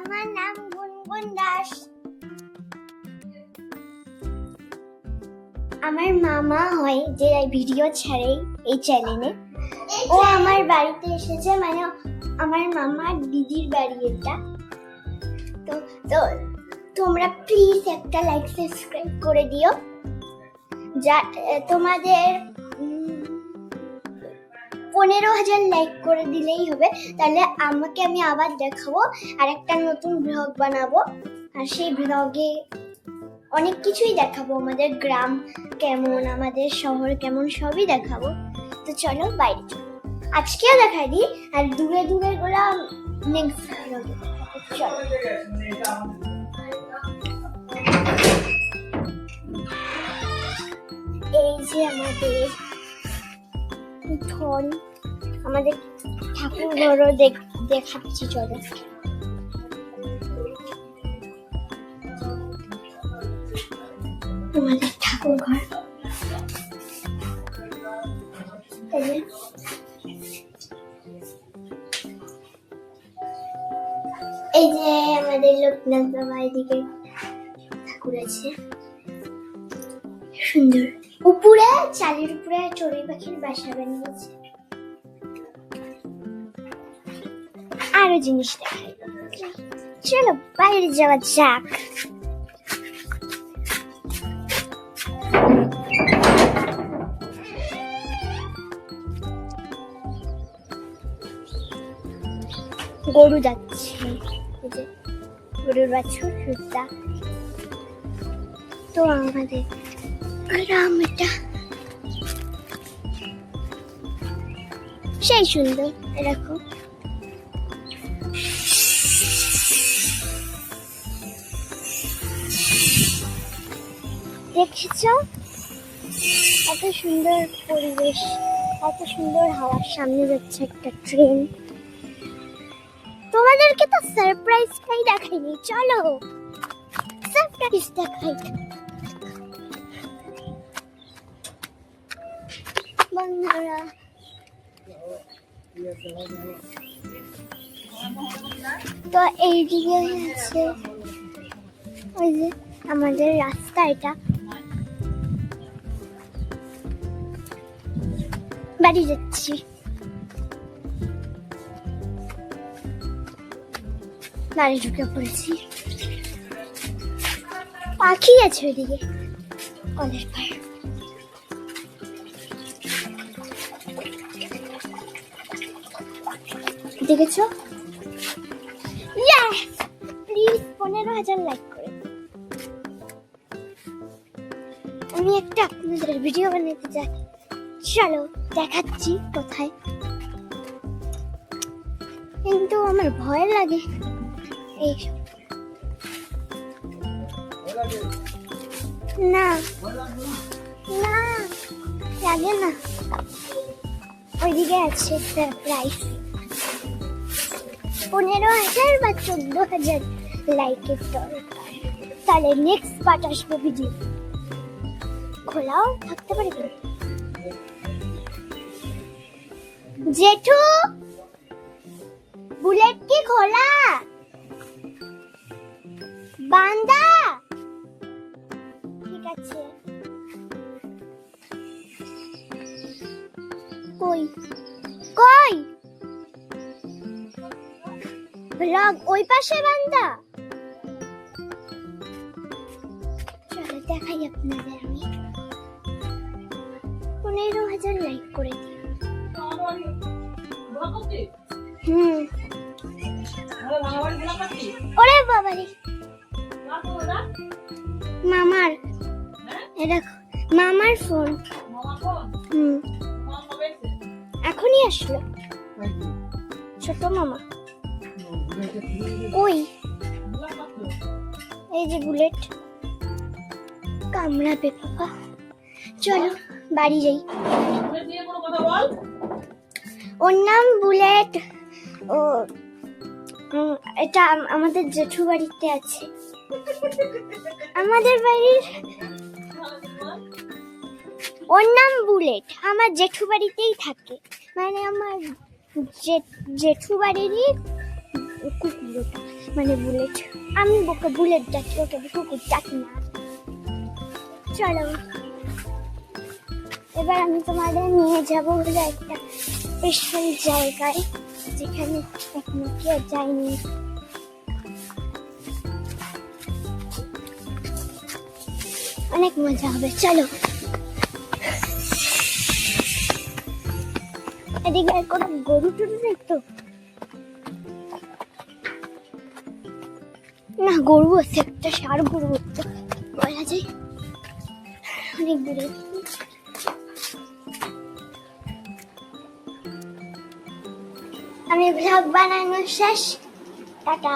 আমার নাম গুনগুন দাস। আমার মামা হয় যে ভিডিও ছাড়ে এই চ্যানেলে ও আমার বাড়িতে এসেছে মানে আমার মামার দিদির বাড়ি এটা। তো তো তোমরা প্লিজ একটা লাইক সাবস্ক্রাইব করে দিও। যা, তোমাদের পনেরো হাজার লাইক করে দিলেই হবে। তাহলে আমাকে আমি আবার দেখাবো আর একটা নতুন ব্লগ বানাবো। আর সেই ব্লগে অনেক কিছুই দেখাবো, আমাদের গ্রাম কেমন, আমাদের শহর কেমন, সবই দেখাবো। তো চলো বাইরে আজকেও দেখাই দিই, আর দূরে দূরে গুলা নেক্সট ব্লগে চলো। এই যে আমাদের উঠোন। আমাদের ঠাকুর ঘরও দেখ- দেখাচ্ছি চলো। আমাদের ঠাকুর ঘর। এই যে আমাদের লোকনাথ বাবা এদিকে ঠাকুর আছে। সুন্দর। উপরে, চালের উপরে চড়ুই পাখির বাসা বানিয়েছে। আরও জিনিস দেখাই। চলো বাইরে যাওয়া যাক। গরু যাচ্ছে। গরুর বাছুর সুদ্ধা তো আমাদের গ্রাম এটা। সেই সুন্দর এরকম দেখেছ? এত সুন্দর পরিবেশ, এত সুন্দর হাওয়ার সামনে যাচ্ছে একটা ট্রেন তোমাদেরকে তো সারপ্রাইজ সারপ্রাইজটাই দেখাইনি, চলো। সারপ্রাইজ দেখাই। বন্ধুরা, তো এইদিকে আছে ওই যে আমাদের রাস্তা এটা। বাড়ি যাচ্ছি। বাড়ি ঢুকে পড়েছি। পাখি আছে ওইদিকে। কলের পাড় দেখেছ প্লিজ পনেরো হাজার লাইক করে আমি একটা আপনাদের ভিডিও বানাতে চাই। চলো, দেখাচ্ছি কোথায়। কিন্তু আমার ভয় লাগে। এই। না। না, লাগে না। ওইদিকে আছে প্রাইস পনেরো হাজার বা চোদ্দ হাজার লাইকের দরকার। তাহলে নেক্সট পার্ট আসবে ভিডিও খোলাও, থাকতে পারে কিন্তু। জেঠু, বুলেট কি খোলা? বান্দা? ঠিক আছে। কই? কই? ব্লগ ওই পাশে বান্দা। চলো দেখাই আপনাদের। পনেরো হাজার লাইক করে দিই হুম। ওরে বাবারে। মামার। এ দেখো মামার ফোন হুম। এখনই আসলো। ছোট মামা। ওই। এই যে বুলেট। কামড়াবে বাবা। চলো। বাড়ি যাই। ওর নাম বুলেট। ও এটা আমাদের জেঠু বাড়িতে আছে। আমাদের বাড়ির ওর নাম বুলেট। আমার জেঠু বাড়িতেই থাকে। মানে আমার জেঠু বাড়িরই কুকুর মানে বুলেট। আমি বুলেট যাচ্ছি ওকে কুকুর ডাকি না। চলো। এবার আমি তোমাদের নিয়ে যাব হলো একটা স্পেশাল জায়গায়, যেখানে এখনও কেউ যায়নি অনেক মজা হবে, চলো। এদিকে কোনো গরু টরু নেই তো? না, গরু আছে, একটা সার গরু বলা যায়। অনেক দূরে। আমি ভ্লগ বানানো শেষ। টাটা।